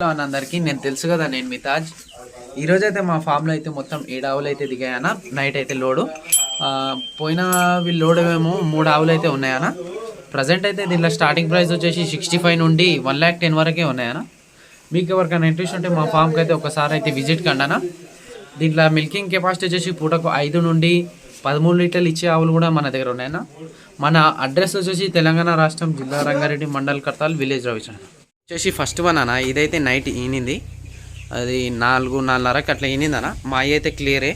Hello అని అందరికీ నేను తెలుసు కదా నేను మీ తాజ్ ఈరోజు అయితే మా ఫామ్లో అయితే మొత్తం ఏడు ఆవులు అయితే దిగాయన్న నైట్ అయితే లోడు. పోయిన వీళ్ళు లోడ్ ఏమో మూడు ఆవులు అయితే ఉన్నాయన్న ప్రజెంట్ అయితే దీనిలో స్టార్టింగ్ ప్రైస్ వచ్చేసి సిక్స్టీ ఫైవ్ నుండి వన్ ల్యాక్ టెన్ వరకే ఉన్నాయన్న మీకు ఎవరికైనా ఇంట్రెస్ట్ ఉంటే మా ఫామ్కి అయితే ఒకసారి అయితే విజిట్ కండానా దీంట్లో మిల్కింగ్ కెపాసిటీ వచ్చేసి పూటకు ఐదు నుండి పదమూడు లీటర్లు ఇచ్చే ఆవులు కూడా మన దగ్గర ఉన్నాయన్న మన అడ్రస్ వచ్చేసి తెలంగాణ రాష్ట్రం జిల్లా రంగారెడ్డి మండల్ కర్తాల్ విలేజ్ రవిచంద్ర. వచ్చేసి ఫస్ట్ వన్ అన్న. ఇదైతే నైట్ ఈనింది. అది నాలుగు నాలుగున్నరకు అట్లా ఈనింది అన్న మాయి అయితే క్లియరే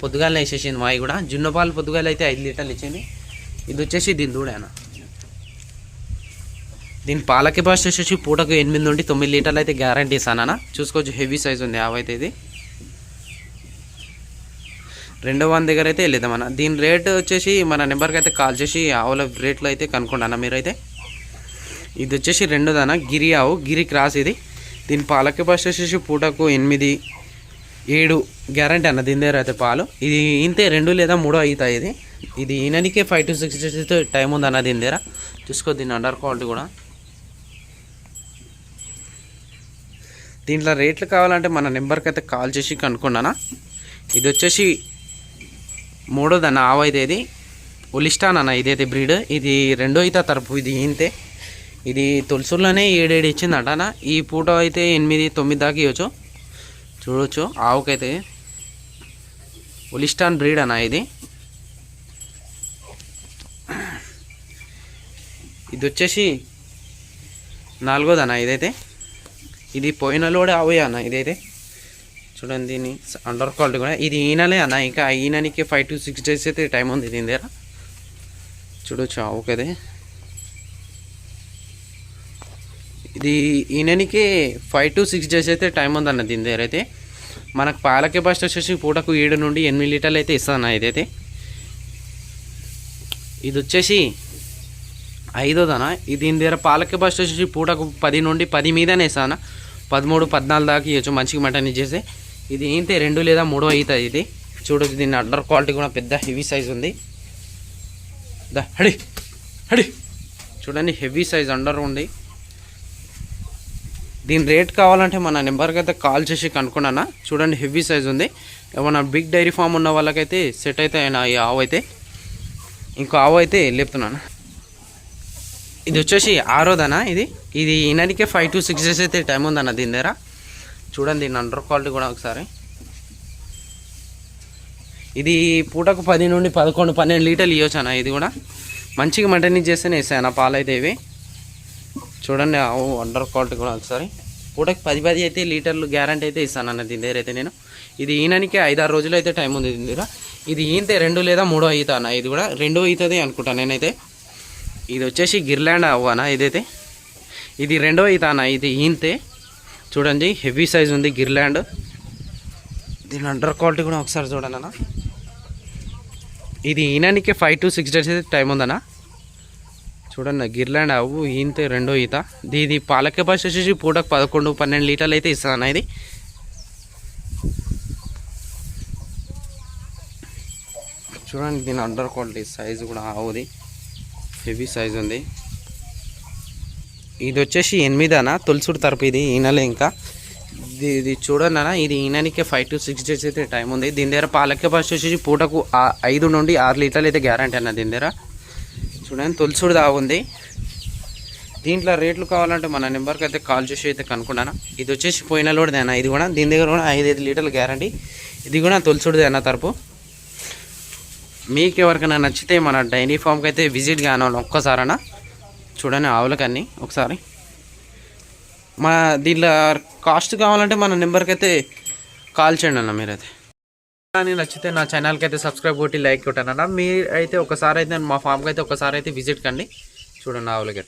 పొద్దుగాల వేసేసింది మాయి కూడా. జున్న పాలు పొద్దుగాల అయితే ఐదు లీటర్లు ఇచ్చింది. ఇది వచ్చేసి దీని దూడే అన్న. దీని పాల కెపాసిటీ వచ్చేసి పూటకు ఎనిమిది నుండి తొమ్మిది లీటర్లు అయితే గ్యారంటీ ఇస్తాను చూసుకోవచ్చు హెవీ సైజ్ ఉంది ఆవైతే ఇది. రెండో వన్ దగ్గర అయితే వెళ్ళేద్దామన్న దీని రేట్ వచ్చేసి మన నెంబర్కి అయితే కాల్ చేసి ఆవుల రేట్లో అయితే కనుక్కోండి అన్న మీరైతే. ఇది వచ్చేసి రెండోదన గిరి ఆవు గిరి క్రాస్ ఇది. దీని పాల కెపాసిటీ వచ్చేసి పూటకు ఎనిమిది ఏడు గ్యారంటీ అన్న దీని దగ్గర అయితే పాలు. ఇది ఇంతే రెండు లేదా మూడో అవుతాయి ఇది. ఇది ఈయననికే five to six days time ఉంది అన్న దీని దగ్గర. చూసుకో దీని అండర్ క్వాలిటీ కూడా. దీంట్లో రేట్లు కావాలంటే మన నెంబర్కి అయితే కాల్ చేసి కనుక్కున్నానా ఇది వచ్చేసి మూడోదన్న ఆవు అయితే ఇది. ఒలిస్టాన్ అన్న ఇదైతే బ్రీడ్. ఇది రెండో అయితే తరపు. ఇది ఇంతే. ఇది తొలుసులోనే ఏడేడు ఇచ్చిందట అన్న ఈ పూట అయితే ఎనిమిది తొమ్మిది దాకా ఇవ్వచ్చు. చూడొచ్చు. ఆవుకైతే ఒలిస్టాన్ బ్రీడ్ అన్న ఇది. ఇది వచ్చేసి నాలుగోదన్న ఇదైతే. ఇది పోయిన లోడే ఆవే అన్న ఇదైతే. చూడండి దీని అండర్ క్వాలిటీ కూడా. ఇది ఈనలే అన్న. ఇంకా ఈననికి ఫైవ్ టు సిక్స్ డేస్ అయితే టైం ఉంది దీని దగ్గర. చూడొచ్చు ఆవుకైతే. ఇది ఈయనకి ఫైవ్ టు సిక్స్ డేస్ అయితే టైం ఉందన్న దీని దగ్గర అయితే. మనకు పాల కెపాసిటీ వచ్చేసి పూటకు ఏడు నుండి ఎనిమిది లీటర్లు అయితే ఇస్తాను ఇదైతే. ఇది వచ్చేసి ఐదోదన? ఇది దీని దగ్గర పాల కెపాసిటీ వచ్చేసి పూటకు పది నుండి పది మీదనే ఇస్తాను పదమూడు పద్నాలుగు దాకా ఇవ్వచ్చు మంచిగా మటన్ ఇచ్చేసి ఇది ఏంటే? రెండు లేదా మూడో అవుతుంది ఇది. చూడొచ్చు దీని అండర్ క్వాలిటీ కూడా పెద్ద హెవీ సైజ్ ఉంది. దా హడి హడి. చూడండి హెవీ సైజ్ అండర్ ఉంది. దీని రేట్ కావాలంటే మన నెంబర్కి అయితే కాల్ చేసి కనుక్కున్నానా చూడండి హెవీ సైజ్ ఉంది. ఏమన్నా బిగ్ డైరీ ఫామ్ ఉన్న వాళ్ళకైతే సెట్ అయితే అయినా ఈ ఆవు అయితే. ఇంకో ఆవు అయితే లేపుతున్నాను. ఇది వచ్చేసి ఆరోదనా ఇది? ఇది ఈయనకే ఫైవ్ టు సిక్స్ డేస్ అయితే టైం ఉందన్న దీని దగ్గర. చూడండి దీని అండర్ క్వాలిటీ కూడా ఒకసారి. ఇది పూటకు పది నుండి పదకొండు పన్నెండు లీటర్లు ఇవ్వచ్చు అన్న ఇది కూడా. మంచిగా మటన్ చేస్తేనే ఇస్తాయి అన్న పాలు అయితే ఇవి. చూడండి ఆవు అండర్ క్వాలిటీ కూడా ఒకసారి పూటకి పది పది అయితే లీటర్లు గ్యారంటీ అయితే ఇస్తాను అన్న దీని దగ్గర అయితే నేను. ఇది ఈయననికి ఐదారు రోజులు అయితే టైం ఉంది దీని దగ్గర. ఇది ఈయంతే రెండు లేదా మూడో ఈత అన్న. ఇది కూడా రెండో అవుతుంది అనుకుంటాను నేనైతే. ఇది వచ్చేసి గిర్లాండ్ అవ్వనా ఇదైతే. ఇది రెండో ఈత అన్న ఇది ఈంతే చూడండి హెవీ సైజ్ ఉంది గిర్లాండ్. దీని అండర్ క్వాలిటీ కూడా ఒకసారి చూడండి అన్న. ఇది ఈనానికి ఫైవ్ టు సిక్స్ డేస్ అయితే టైం ఉందన్నా చూడండి గిర్లాండ్ అవు ఈంతే రెండో ఈత. ఇది ఇది పాల కెపాసిటీ వచ్చేసి పూటకు పదకొండు పన్నెండు లీటర్లు అయితే ఇస్తాను ఇది. చూడండి దీని అండర్ క్వాలిటీ సైజు కూడా ఆవుది. హెవీ సైజ్ ఉంది. ఇది వచ్చేసి ఎనిమిదనా తులసుడు తరపు ఇది ఈనలే ఇంకా. ఇది ఇది చూడండి అన్న ఇది ఈయనకే ఫైవ్ టు సిక్స్ డేస్ అయితే టైం ఉంది. దీని దగ్గర పాల కెపాసిటీ వచ్చేసి పూటకు ఐదు నుండి ఆరు లీటర్లు అయితే గ్యారంటీ అన్న దీని దగ్గర. చూడండి తులసుడు దాగుంది. దీంట్లో రేట్లు కావాలంటే మన నెంబర్కి అయితే కాల్ చేసి అయితే కనుక్కున్నాను. ఇది వచ్చేసి పోయిన లోడ్ది అన్న. ఇది కూడా దీని దగ్గర కూడా ఐదు ఐదు లీటర్లు గ్యారంటీ. ఇది కూడా తొలిసుడిది అన్న తరపు. మీకు ఎవరికైనా నచ్చితే మన డైరీ ఫామ్కి అయితే విజిట్ కావాలి ఒక్కసారన్నా చూడండి ఆవులకన్నీ ఒకసారి. మన దీంట్లో కాస్ట్ కావాలంటే మన నెంబర్కి అయితే కాల్ చేయండి అన్న మీరైతే. కానీ నచ్చితే నా ఛానల్కి అయితే సబ్స్క్రైబ్ కొట్టి లైక్ కొట్టాను అన్న. మీరు అయితే ఒకసారి అయితే మా ఫామ్కి అయితే ఒకసారి అయితే విజిట్ కండి. చూడండి ఆవులకి